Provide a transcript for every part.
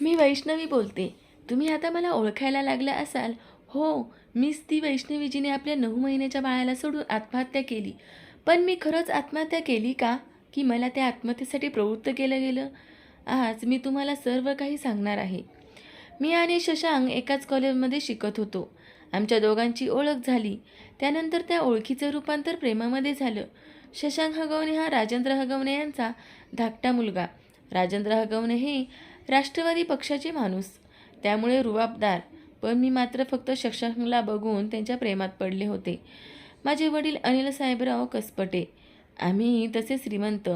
मी वैष्णवी बोलते. तुम्ही आता मला ओळखायला लागला असाल. हो मीच ती वैष्णवी जिने आपल्या नऊ महिन्याच्या बाळाला सोडून आत्महत्या केली. पण मी खरंच आत्महत्या केली का? की मला त्या आत्महत्येसाठी प्रवृत्त केलं गेलं? आज मी तुम्हाला सर्व काही सांगणार आहे. मी आणि शशांक एकाच कॉलेजमध्ये शिकत होतो. आमच्या दोघांची ओळख झाली. त्यानंतर त्या ओळखीचं रूपांतर प्रेमामध्ये झालं. शशांक हगवणे हा राजेंद्र हगवणे यांचा धाकटा मुलगा. राजेंद्र हगवणे हे राष्ट्रवादी पक्षाचे माणूस. त्यामुळे रुबाबदार. पण मी मात्र फक्त शशांकला बघून त्यांच्या प्रेमात पडले होते. माझे वडील अनिल साहेबराव कसपटे. आम्ही तसे श्रीमंत.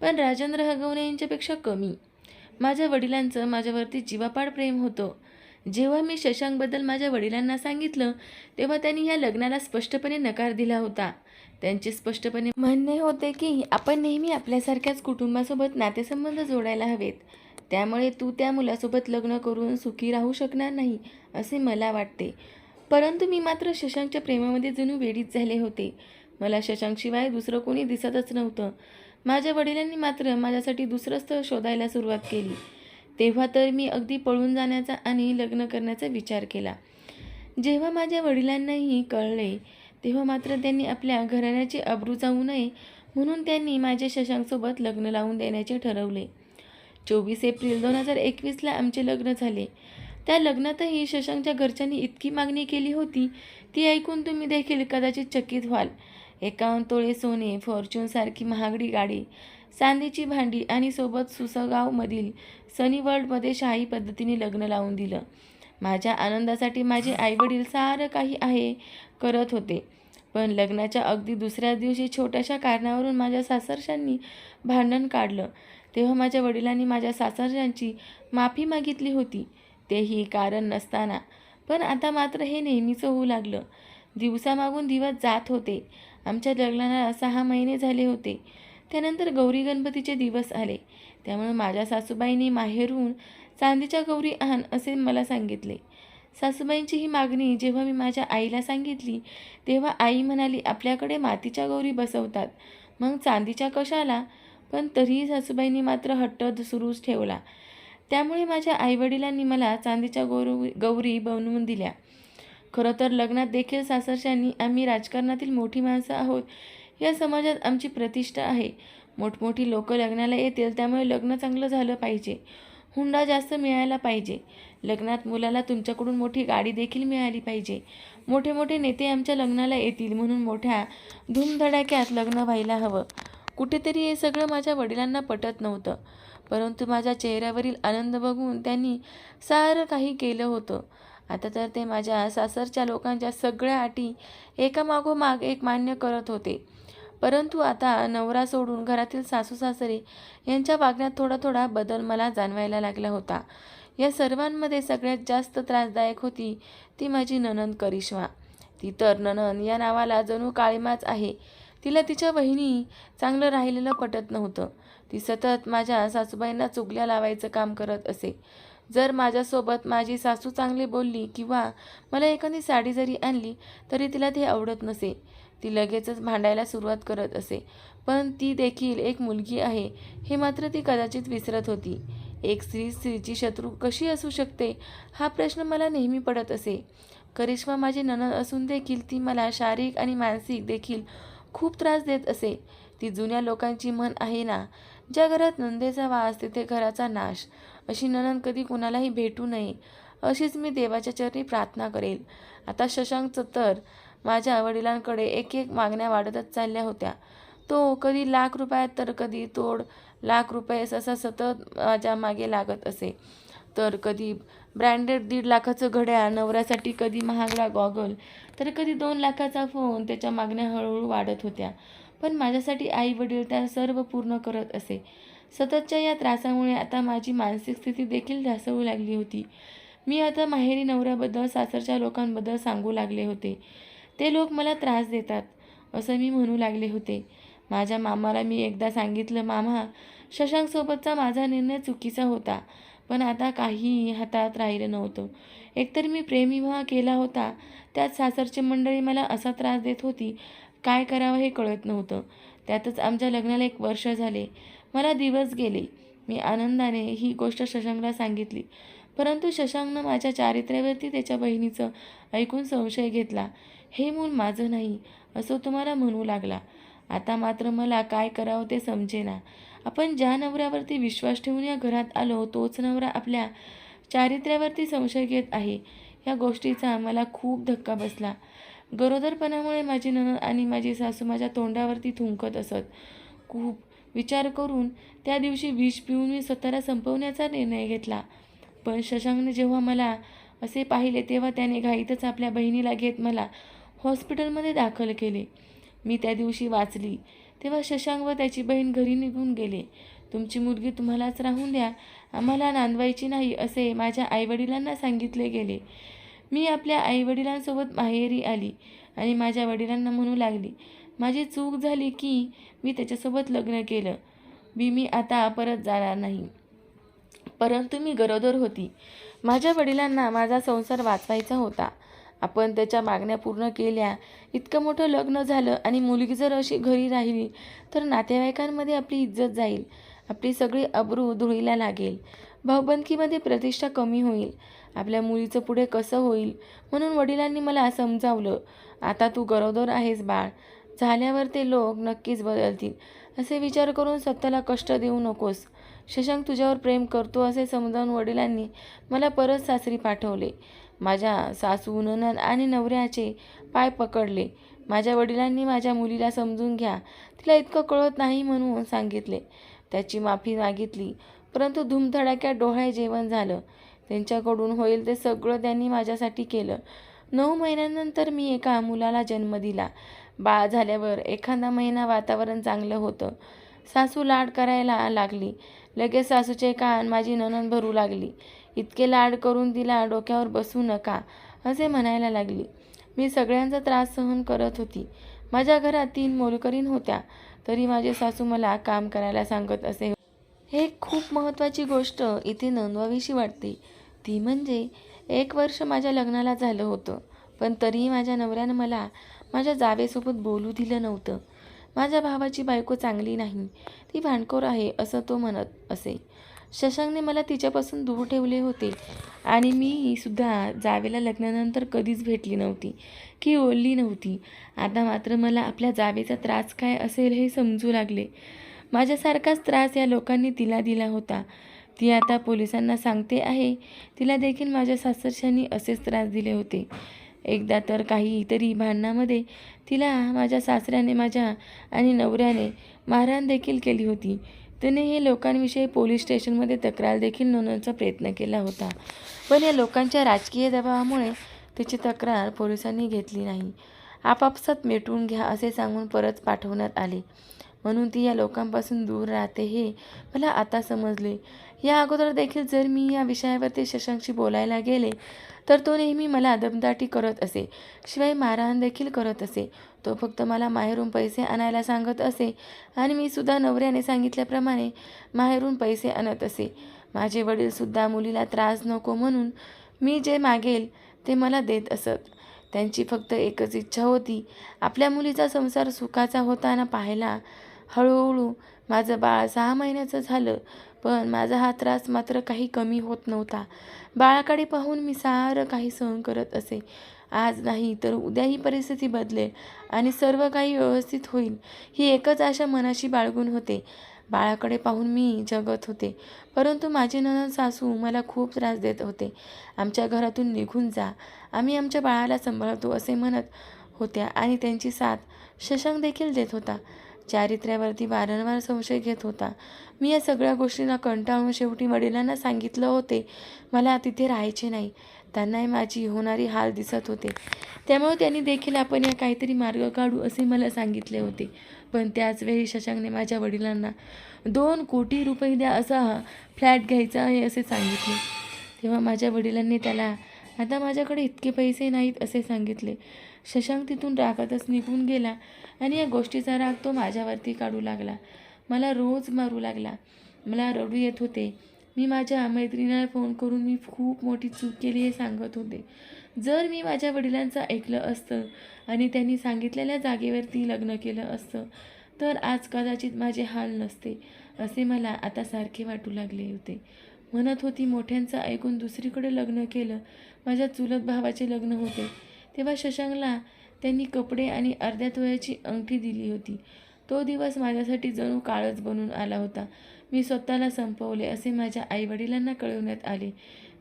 पण राजेंद्र हगवणे यांच्यापेक्षा कमी. माझ्या वडिलांचं माझ्यावरती जीवापाड प्रेम होतं. जेव्हा मी शशांकबद्दल माझ्या वडिलांना सांगितलं तेव्हा त्यांनी या लग्नाला स्पष्टपणे नकार दिला होता. त्यांचे स्पष्टपणे म्हणणे होते की आपण नेहमी आपल्यासारख्याच कुटुंबासोबत नातेसंबंध जोडायला हवेत. त्यामुळे तू त्या मुलासोबत लग्न करून सुखी राहू शकणार नाही असे मला वाटते. परंतु मी मात्र शशांकच्या प्रेमामध्ये जणू वेडीच झाले होते. मला शशांकशिवाय दुसरं कोणी दिसतच नव्हतं. माझ्या वडिलांनी मात्र माझ्यासाठी दुसरं स्थळ शोधायला सुरुवात केली. तेव्हा तर मी अगदी पळून जाण्याचा आणि लग्न करण्याचा विचार केला. जेव्हा माझ्या वडिलांनाही कळले तेव्हा मात्र त्यांनी आपल्या घराण्याची अब्रू जाऊ नये म्हणून त्यांनी माझ्या शशांकसोबत लग्न लावून देण्याचे ठरवले. चोवीस एप्रिल दोन हजार एकवीसला आमचे लग्न झाले. त्या लग्नातही शशांकच्या घरच्यांनी इतकी मागणी केली होती ती ऐकून तुम्ही देखील कदाचित चकित व्हाल. एकावन्न तोळे सोने फॉर्च्यूनसारखी महागडी गाडी चांदीची भांडी आणि सोबत सुसगावमधील सनी वर्ल्डमध्ये शाही पद्धतीने लग्न लावून दिलं. माझ्या आनंदासाठी माझे आईवडील सारं काही आहे करत होते. पण लग्नाच्या अगदी दुसऱ्या दिवशी छोट्याशा कारणावरून माझ्या सासरशांनी भांडण काढलं. तेव्हा माझ्या वडिलांनी माझ्या सासरशांची माफी मागितली होती. तेही कारण नसताना. पण आता मात्र हे नेहमीचं होऊ लागलं. दिवसामागून दिवस जात होते. आमच्या लग्नाला सहा महिने झाले होते. त्यानंतर गौरी गणपतीचे दिवस आले. त्यामुळे माझ्या सासूबाईंनी माहेरून चांदीच्या गौरी आण असे मला सांगितले. सासूबाईंची ही मागणी जेव्हा मी माझ्या आईला सांगितली तेव्हा आई म्हणाली आपल्याकडे मातीच्या गौरी बसवतात. मग चांदीच्या कशाला? पण तरीही सासूबाईंनी मात्र हट्ट सुरूच ठेवला. त्यामुळे माझ्या आईवडिलांनी मला चांदीच्या गौरव गौरी बनवून दिल्या. खरं तर लग्नात देखील सासरशांनी आम्ही राजकारणातील मोठी माणसं आहोत या समाजात आमची प्रतिष्ठा आहे. मोठमोठी लोक लग्नाला येतील त्यामुळे लग्न चांगलं झालं पाहिजे. हुंडा जास्त मिळायला पाहिजे. लग्नात मुलाला तुमच्याकडून मोठी गाडी देखील मिळाली पाहिजे. मोठे मोठे नेते आमच्या लग्नाला येतील म्हणून मोठ्या धूमधडाक्यात लग्न व्हायला हवं. कुठेतरी हे सगळं माझ्या वडिलांना पटत नव्हतं. परंतु माझ्या चेहऱ्यावरील आनंद बघून त्यांनी सारं काही केलं होतं. आता तर ते माझ्या सासरच्या लोकांच्या सगळ्या अटी एकामागोमाग एक मान्य करत होते. परंतु आता नवरा सोडून घरातील सासू सासरे यांच्या वागण्यात थोडा थोडा बदल मला जाणवायला लागला होता. या सर्वांमध्ये सगळ्यात जास्त त्रासदायक होती ती माझी ननंद करिश्मा. ती तर ननंद या नावाला जणू काळीमाच आहे. तिला तिच्या बहिणी चांगलं राहिलेलं पटत नव्हतं. ती सतत माझ्या सासूबाईंना चुगल्या लावायचं काम करत असे. जर माझ्यासोबत माझी सासू चांगली बोलली किंवा मला एखादी साडी जरी आणली तरी तिला ते आवडत नसे. ती लगेचच भांडायला सुरुवात करत असे. पण ती देखील एक मुलगी आहे. हे मात्र ती कदाचित विसरत होती. एक स्त्री स्त्रीची शत्रू कशी असू शकते? हा प्रश्न मला नेहमी पडत असे. करिश्मा माझी ननद असून देखील ती मला शारीरिक आणि मानसिक देखील खूप त्रास देत असे. ती जुन्या लोकांची म्हण आहे ना ज्या घरात नंदेचा वास तिथे घराचा नाश. अशी ननन कधी कुणालाही भेटू नये. अशीच मी देवाच्या चरणी प्रार्थना करेल. आता शशांकचं तर माझ्या वडिलांकडे एक एक मागण्या वाढतच चालल्या होत्या. तो कधी लाख रुपयात तर कधी तोड लाख रुपये असा सतत माझ्या मागे लागत असे. तर कधी ब्रँडेड दीड लाखाचं घड्याळ नवऱ्यासाठी कधी महागडा गॉगल तर कधी दोन लाखाचा फोन त्याच्या मागण्या हळूहळू वाढत होत्या. पण माझ्यासाठी आई वडील त्या सर्व पूर्ण करत असे. सततच्या या त्रासामुळे आता माझी मानसिक स्थिती देखील ढासळू लागली होती. मी आता माहेरी नवऱ्याबद्दल सासरच्या लोकांबद्दल सांगू लागले होते. ते लोक मला त्रास देतात असं मी म्हणू लागले होते. माझ्या मामाला मी एकदा सांगितलं मामा शशांकसोबतचा माझा निर्णय चुकीचा होता पण आता काहीही हातात राहिलं नव्हतं. एकतर मी प्रेमविवाह केला होता त्यात सासरची मंडळी मला असा त्रास देत होती काय करावं हे कळत नव्हतं. त्यातच आमच्या लग्नाला एक वर्ष झाले. मला दिवस गेले. मी आनंदाने ही गोष्ट शशांकला सांगितली. परंतु शशांकनं माझ्या चारित्र्यावरती त्याच्या बहिणीचं ऐकून संशय घेतला. हे मूल माझं नाही असं तुम्हाला म्हणू लागला. आता मात्र मला काय करावं ते समजेना. आपण ज्या नवऱ्यावरती विश्वास ठेवून या घरात आलो तोच नवरा आपल्या चारित्र्यावरती संशय घेत आहे. या गोष्टीचा मला खूप धक्का बसला. गरोदरपणामुळे माझी नणद आणि माझी सासू माझ्या तोंडावरती थुंकत असत. खूप विचार करून त्या दिवशी विष पिऊन मी स्वतःला संपवण्याचा निर्णय घेतला. पण शशांकने जेव्हा मला असे पाहिले तेव्हा त्याने घाईतच आपल्या बहिणीला घेत मला हॉस्पिटलमध्ये दाखल केले. मी त्या दिवशी वाचली. तेव्हा शशांक व त्याची बहीण घरी निघून गेले. तुमची मुलगी तुम्हालाच राहून द्या. आम्हाला नांदवायची नाही असे माझ्या आईवडिलांना सांगितले गेले. मी आपल्या आईवडिलांसोबत माहेरी आली आणि माझ्या वडिलांना म्हणू लागली माझी चूक झाली की मी त्याच्यासोबत लग्न केलं. मी मी आता परत जाणार नाही. परंतु मी गरोदर होती. माझ्या वडिलांना माझा संसार वाचवायचा होता. आपण त्याच्या मागण्या पूर्ण केल्या. इतकं मोठं लग्न झालं आणि मुलगी जर अशी घरी राहिली तर नातेवाईकांमध्ये आपली इज्जत जाईल. आपली सगळी अब्रू धुळीला लागेल. भाऊबंदकीमध्ये प्रतिष्ठा कमी होईल. आपल्या मुलीचं पुढे कसं होईल? म्हणून वडिलांनी मला समजावलं आता तू गरोदर आहेस बाळ. झाल्यावर ते लोक नक्कीच बदलतील. असे विचार करून स्वतःला कष्ट देऊ नकोस. शशांक तुझ्यावर प्रेम करतो असे समजावून वडिलांनी मला परत सासरी पाठवले. माझ्या सासू ननद आणि नवऱ्याचे पाय पकडले. माझ्या वडिलांनी माझ्या मुलीला समजून घ्या. तिला इतकं कळत नाही म्हणून सांगितले. त्याची माफी मागितली. परंतु धुमधडाक्यात डोळे जेवण झालं. त्यांच्याकडून होईल ते सगळं त्यांनी माझ्यासाठी केलं. नऊ महिन्यानंतर मी एका मुलाला जन्म दिला. बाळ झाल्यावर एखादा महिना वातावरण चांगलं होतं. सासू लाड करायला लागली. लगेच सासूचे कान माझी ननन भरू लागली. इतके लाड करून तिला डोक्यावर बसू नका असे म्हणायला लागली. मी सगळ्यांचा त्रास सहन करत होती. माझ्या घरात तीन मोलकरीन होत्या. तरी माझे सासू मला काम करायला सांगत असे हे खूप महत्त्वाची गोष्ट इथे नोंदवावीशी वाटते. ती म्हणजे एक वर्ष माझ्या लग्नाला झालं होतं. पण तरीही माझ्या नवऱ्यानं मला माझ्या जावेसोबत बोलू दिलं नव्हतं. माझ्या भावाची बायको चांगली नाही. ती भांडखोर आहे असं तो म्हणत असे. शशांकने मला तिच्यापासून दूर ठेवले होते आणि मी सुद्धा जावेला लग्नानंतर कधीच भेटली नव्हती की ओळली नव्हती. आता मात्र मला आपल्या जावेचा त्रास काय असेल हे समजू लागले. माझ्यासारखाच त्रास या लोकांनी तिला दिला होता. ती आता पोलिसांना सांगते आहे तिला देखील माझ्या सासरशांनी असेच त्रास दिले होते. एकदा तर काहीतरी भांडणामध्ये तिला माझ्या सासऱ्याने माझ्या आणि नवऱ्याने मारहाण देखील केली होती. तिने हे लोकांविषयी पोलीस स्टेशनमध्ये तक्रार देखील नोंदवण्याचा प्रयत्न केला होता. पण या लोकांच्या राजकीय दबावामुळे तिची तक्रार पोलिसांनी घेतली नाही. आपापसात मिटवून घ्या असे सांगून परत पाठवण्यात आले. म्हणून ती या लोकांपासून दूर राहते हे मला आता समजले. या अगोदर देखील जर मी या विषयावरती शशांकशी बोलायला गेले तर तो नेहमी मला दमदाटी करत असे. शिवाय मारहाण देखील करत असे. तो फक्त मला माहेरून पैसे आणायला सांगत असे आणि मी सुद्धा नवऱ्याने सांगितल्याप्रमाणे माहेरून पैसे आणत असे. माझे वडीलसुद्धा मुलीला त्रास नको म्हणून मी जे मागेल ते मला देत असत. त्यांची फक्त एकच इच्छा होती आपल्या मुलीचा संसार सुखाचा होताना पाहायला. हळूहळू माझं बाळ सहा महिन्याचं झालं. पण माझा हा त्रास मात्र काही कमी होत नव्हता. बाळाकडे पाहून मी सारं काही सहन करत असे. आज नाही तर उद्या ही परिस्थिती बदलेल आणि सर्व काही व्यवस्थित होईल ही एकच आशा मनाशी बाळगून होते. बाळाकडे पाहून मी जगत होते परंतु माझे ननद सासू मला खूप त्रास देत होते. आमच्या घरातून निघून जा आम्ही आमच्या बाळाला सांभाळतो असे म्हणत होत्या आणि त्यांची साथ शशांक देखील देत होता. चारित्र्यावरती वारंवार संशय घेत होता. मी या सगळ्या गोष्टींना कंटाळून शेवटी वडिलांना सांगितलं होते. मला तिथे राहायचे नाही. त्यांनाही माझी होणारी हाल दिसत होते. त्यामुळे त्यांनी देखील आपण या काहीतरी मार्ग काढू असे मला सांगितले होते. पण त्याचवेळी शशांकने माझ्या वडिलांना दोन कोटी रुपये द्या असा फ्लॅट घ्यायचा आहे असे सांगितले. तेव्हा माझ्या वडिलांनी त्याला आता माझ्याकडे इतके पैसे नाहीत असे सांगितले. शशांक तिथून रागातच निघून गेला आणि या गोष्टीचा राग तो माझ्यावरती काढू लागला. मला रोज मारू लागला. मला रडू येत होते. मी माझ्या मैत्रिणीला फोन करून मी खूप मोठी चूक केली हे सांगत होते. जर मी माझ्या वडिलांचं ऐकलं असतं आणि त्यांनी सांगितलेल्या जागेवरती लग्न केलं असतं तर आज कदाचित माझे हाल नसते असे मला आता सारखे वाटू लागले होते. म्हणत होती मोठ्यांचं ऐकून दुसरीकडे लग्न केलं. माझ्या चुलत भावाचे लग्न होते. तेव्हा शशांकला त्यांनी कपडे आणि अर्ध्या तोळ्याची अंगठी दिली होती. तो दिवस माझ्यासाठी जणू काळच बनून आला होता. मी स्वतःला संपवले असे माझ्या आईवडिलांना कळवण्यात आले.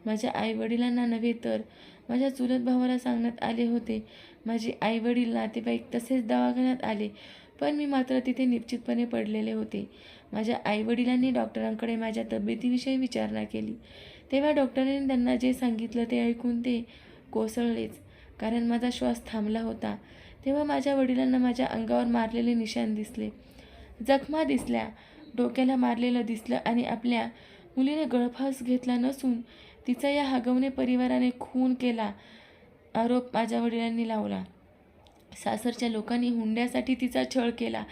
माझ्या आईवडिलांना नव्हे तर माझ्या चुलत भावाला सांगण्यात आले होते. माझे आईवडील नातेवाईक तसेच दवाखान्यात आले. पण मी मात्र तिथे निश्चितपणे पडलेले होते. माझ्या आईवडिलांनी डॉक्टरांकडे माझ्या तब्येतीविषयी विचारणा केली. तेव्हा डॉक्टरांनी त्यांना जे सांगितलं ते ऐकून ते कोसळलेच कारण माझा श्वास थांबला होता. तेव्हा माझ्या वडिलांना माझ्या अंगावर मारलेले निशाण दिसले. जखमा दिसल्या डोक्याला मारलेलं दिसलं आणि आपल्या मुलीने गळफास घेतला नसून तिचा या हगवणे परिवाराने खून केला आरोप माझ्या वडिलांनी लावला. सासरच्या लोकांनी हुंड्यासाठी तिचा छळ केला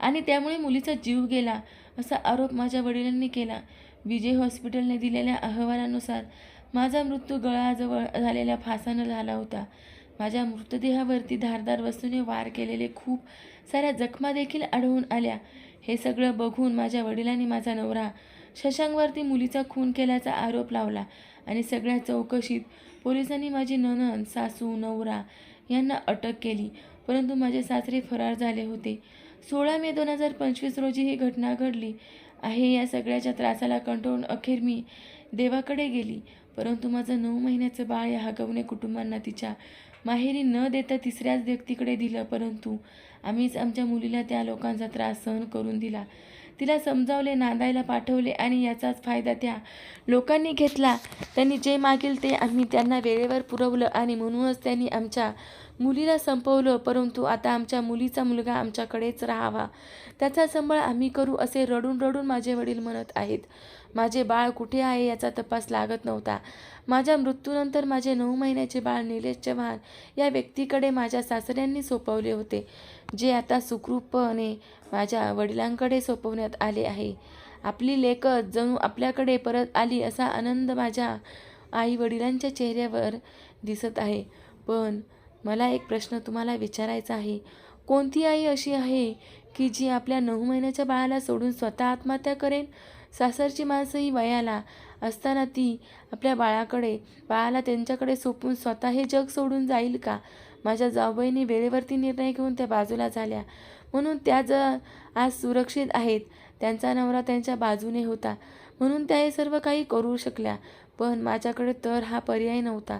आणि त्यामुळे मुलीचा जीव गेला असा आरोप माझ्या वडिलांनी केला. विजय हॉस्पिटलने दिलेल्या अहवालानुसार माझा मृत्यू गळाजवळ झालेल्या फासानं झाला होता. माझ्या मृतदेहावरती धारदार वस्तूने वार केलेले खूप साऱ्या जखमा देखील आढळून आल्या. हे सगळं बघून माझ्या वडिलांनी माझा नवरा शशांकवरती मुलीचा खून केल्याचा आरोप लावला आणि सगळ्या चौकशीत पोलिसांनी माझी ननन सासू नवरा यांना अटक केली. परंतु माझे सासरे फरार झाले होते. सोळा मे दोन हजार पंचवीस रोजी ही घटना घडली आहे या सगळ्याच्या त्रासाला कंटाळून अखेर मी देवाकडे गेली. परंतु माझं नऊ महिन्याचं बाळ या हगवणे कुटुंबांना तिच्या माहेरी न देता तिसऱ्याच व्यक्तीकडे दिलं. परंतु आम्हीच आमच्या मुलीला त्या लोकांचा त्रास सहन करून दिला. तिला समजावले नांदायला पाठवले आणि याचाच फायदा त्या लोकांनी घेतला. त्यांनी जे मागेल ते आम्ही त्यांना वेळेवर पुरवलं आणि म्हणूनच त्यांनी आमच्या मुलीला संपवलं. परंतु आता आमच्या मुलीचा मुलगा आमच्याकडेच राहावा. त्याचा संबळ आम्ही करू असे रडून रडून माझे वडील म्हणत आहेत. माझे बाळ कुठे आहे याचा तपास लागत नव्हता. माझ्या मृत्यूनंतर माझे नऊ महिन्याचे बाळ निलेश चव्हाण या व्यक्तीकडे माझ्या सासऱ्यांनी सोपवले होते जे आता सुखरूपपणे माझ्या वडिलांकडे सोपवण्यात आले आहे. आपली लेखत जणू आपल्याकडे परत आली असा आनंद माझ्या आई वडिलांच्या चेहऱ्यावर दिसत आहे. पण मला एक प्रश्न तुम्हाला विचारायचा आहे. कोणती आई अशी आहे की जी आपल्या नऊ महिन्याच्या बाळाला सोडून स्वतः आत्महत्या करेन? सासरची माणसं ही वयाला असताना ती आपल्या बाळाकडे बाळाला त्यांच्याकडे सोपून स्वतः हे जग सोडून जाईल का? माझ्या जाऊबाईने वेळेवरती निर्णय घेऊन त्या बाजूला झाल्या. म्हणून त्या ज आज सुरक्षित आहेत. त्यांचा नवरा त्यांच्या बाजूने होता. म्हणून त्या हे सर्व काही करू शकल्या. पण माझ्याकडे तर हा पर्याय नव्हता.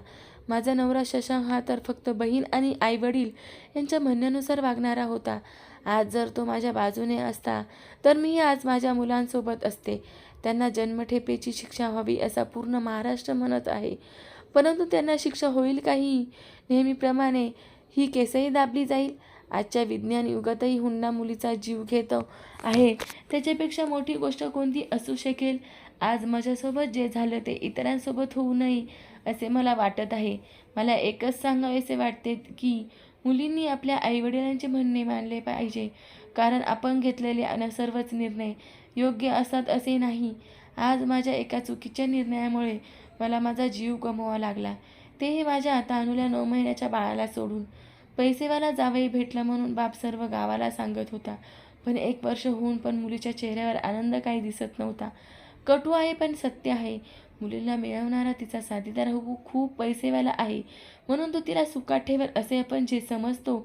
माझा नवरा शशांक हा तर फक्त बहीण आणि आईवडील यांच्या म्हणण्यानुसार वागणारा होता. आज जर तो माझ्या बाजूने असता तर मी आज माझ्या मुलांसोबत असते. त्यांना जन्मठेपेची शिक्षा व्हावी असा पूर्ण महाराष्ट्र म्हणत आहे. परंतु त्यांना शिक्षा होईल काही? नेहमीप्रमाणे ही केसही दाबली जाईल. आजच्या विज्ञान युगातही हुंडा मुलीचा जीव घेतो आहे. त्याच्यापेक्षा मोठी गोष्ट कोणती असू शकेल? आज माझ्यासोबत जे झालं ते इतरांसोबत होऊ नये असे मला वाटत आहे. मला एकच सांगावेसे वाटते की मुलींनी आपल्या आईवडिलांचे म्हणणे मानले पाहिजे. कारण आपण घेतलेले सर्वच निर्णय योग्य असतात असे नाही. आज माझ्या एका चुकीच्या निर्णयामुळे मला माझा जीव गमवावा लागला. तेही माझ्या आता अनुल्या नऊ महिन्याच्या बाळाला सोडून. पैसेवाला जावई भेटला म्हणून बाप सर्व गावाला सांगत होता. पण एक वर्ष होऊन पण मुलीच्या चेहऱ्यावर आनंद काही दिसत नव्हता. कटू आहे पण सत्य आहे. मुलीला मिळवणारा तिचा साथीदार हो खूप पैसेवाला आहे. म्हणून तो तिला सुखात ठेवेल असे आपण जे समजतो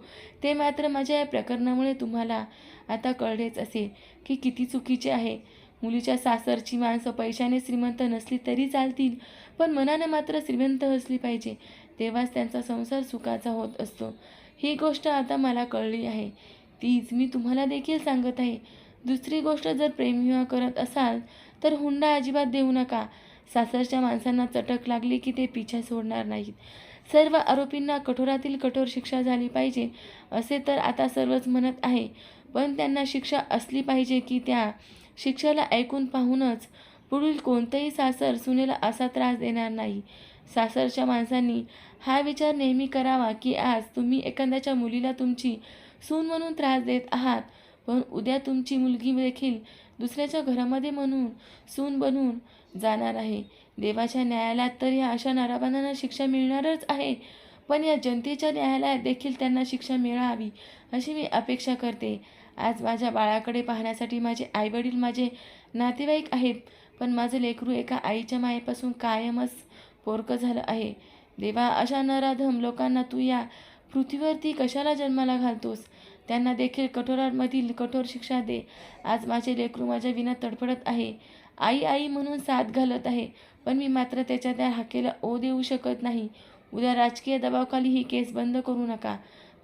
ते मात्र माझ्या या प्रकरणामुळे तुम्हाला आता कळलेच असेल की किती चुकीचे आहे. मुलीच्या सासरची माणसं पैशाने श्रीमंत नसली तरी चालतील पण मनाने मात्र श्रीमंत असली पाहिजे. तेव्हाच त्यांचा संसार सुखाचा होत असतो. ही गोष्ट आता मला कळली आहे. तीच मी तुम्हाला देखील सांगत आहे. दुसरी गोष्ट जर प्रेमविवाह करत असाल तर हुंडा अजिबात देऊ नका. सासरच्या माणसांना चटक लागली की ते पिछा सोडणार नाहीत. सर्व आरोपींना कठोरातील कठोर शिक्षा झाली पाहिजे असे तर आता सर्वच म्हणत आहे. पण त्यांना शिक्षा असली पाहिजे की त्या शिक्षेला ऐकून पाहूनच पुढील कोणतंही सासर सुनेला असा त्रास देणार नाही. सासरच्या माणसांनी हा विचार नेहमी करावा की आज तुम्ही एखाद्याच्या मुलीला तुमची सून म्हणून त्रास देत आहात पण उद्या तुमची मुलगी देखील दुसऱ्याच्या घरामध्ये म्हणून सून बनून जाणार आहे. देवाच्या न्यायालयात तर या अशा नराबांना शिक्षा मिळणारच आहे. पण या जनतेच्या न्यायालयात देखील त्यांना शिक्षा मिळावी अशी मी अपेक्षा करते. आज माझ्या बाळाकडे पाहण्यासाठी माझे आईवडील माझे नातेवाईक आहेत पण माझं लेकरू एका आईच्या मायेपासून कायमच पोरकं झालं आहे. देवा अशा नराधम लोकांना तू या पृथ्वीवरती कशाला जन्माला घालतोस? त्यांना देखील कठोरांमधील कठोर शिक्षा दे. आज माझे लेकरू माझ्या विना तडफडत आहे. आई आई म्हणून साथ घालत आहे. पण मी मात्र त्याच्या त्या हाकेला ओ देऊ शकत नाही. उद्या राजकीय दबावाखाली ही केस बंद करू नका.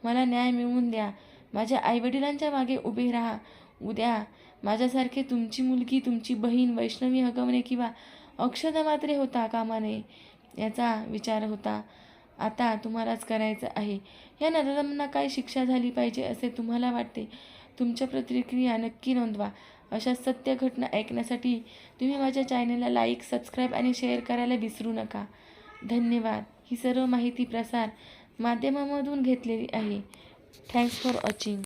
मला न्याय मिळवून द्या. माझ्या आईवडिलांच्या मागे उभे राहा. उद्या माझ्यासारखे तुमची मुलगी तुमची बहीण वैष्णवी हगवणे किंवा अक्षता मात्रे होता कामा नये याचा विचार होता. आता तुम्हालाच करायचं आहे. या नराधमांना काय शिक्षा झाली पाहिजे असे तुम्हाला वाटते? तुमच्या प्रतिक्रिया नक्की नोंदवा. अशा सत्य घटना ऐकण्यासाठी तुम्ही माझ्या चॅनलला लाईक सबस्क्राईब आणि शेअर करायला विसरू नका. धन्यवाद. ही सर्व माहिती प्रसार माध्यमामधून घेतलेली आहे. Thanks for watching